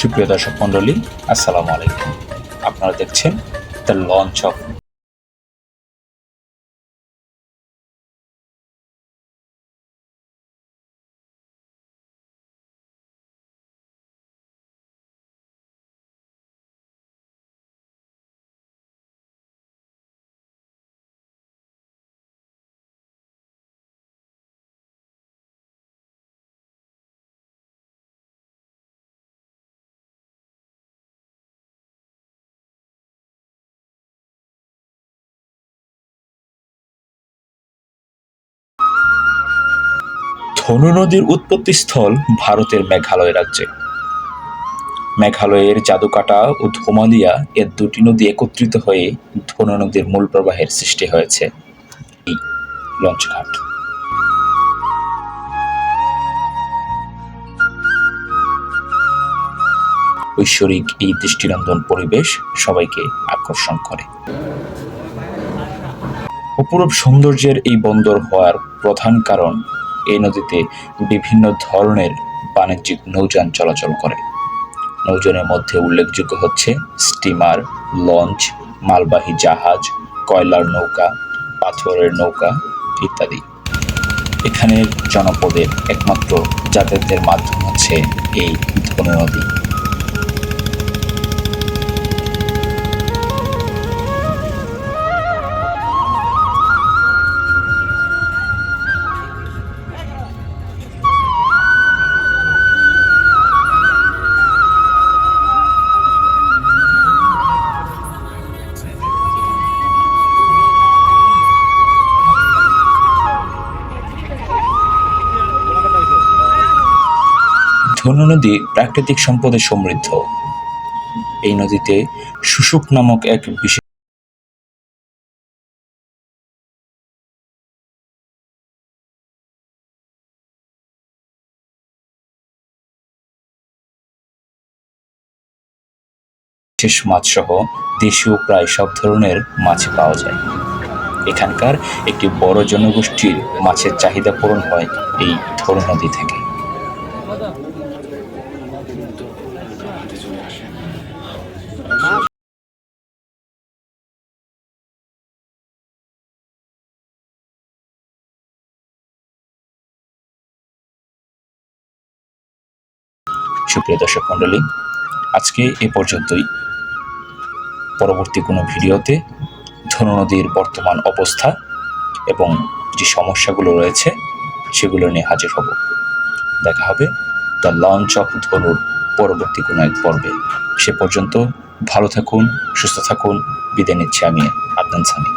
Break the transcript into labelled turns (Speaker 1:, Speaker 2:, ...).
Speaker 1: সুপ্রিয় দর্শক মণ্ডলী আসসালামু আলাইকুম। আপনারা দেখছেন দ্য লঞ্চ অফ ধনু নদীর উৎপত্তিস্থল ভারতের মেঘালয় রাজ্যে। মেঘালয়ের জাদুকাটা ও ধোমালিয়া এর দুটি নদী একত্রিত হয়ে ধনু নদীর মূল প্রবাহের সৃষ্টি হয়েছে। লঞ্চঘাট। ঐশ্বরিক এই দৃষ্টিনন্দন পরিবেশ সবাইকে আকর্ষণ করে। অপরূপ সৌন্দর্যের এই বন্দর হওয়ার প্রধান কারণ এই নদীতে বিভিন্ন ধরনের বাণিজ্যিক নৌযান চলাচল করে। নৌযানের মধ্যে উল্লেখযোগ্য হচ্ছে স্টিমার, লঞ্চ, মালবাহী জাহাজ, কয়লার নৌকা, পাথরের নৌকা ইত্যাদি। এখানের জনপদের একমাত্র যাতায়াতের মাধ্যম হচ্ছে এই ধনু নদী ধনু নদী প্রাকৃতিক সম্পদে সমৃদ্ধ। এই নদীতে শুশুক নামক এক বিশেষ বিশেষ মাছ সহ দেশীয় প্রায় সব ধরনের মাছ পাওয়া যায়। এখানকার একটি বড় জনগোষ্ঠীর মাছের চাহিদা পূরণ হয় এই ধনু নদী থেকে। সুপ্রিয় দর্শক মণ্ডলী, আজকে এ পর্যন্তই। পরবর্তী কোনো ভিডিওতে ধনু নদীর বর্তমান অবস্থা এবং যে সমস্যাগুলো রয়েছে সেগুলো নিয়ে হাজির হব। দেখা হবে দ্য লঞ্চ অফ ধনুর পরবর্তী কোনো এক পর্বে। সে পর্যন্ত ভালো থাকুন, সুস্থ থাকুন। বিদায় নিচ্ছি আমি, আদনান সানি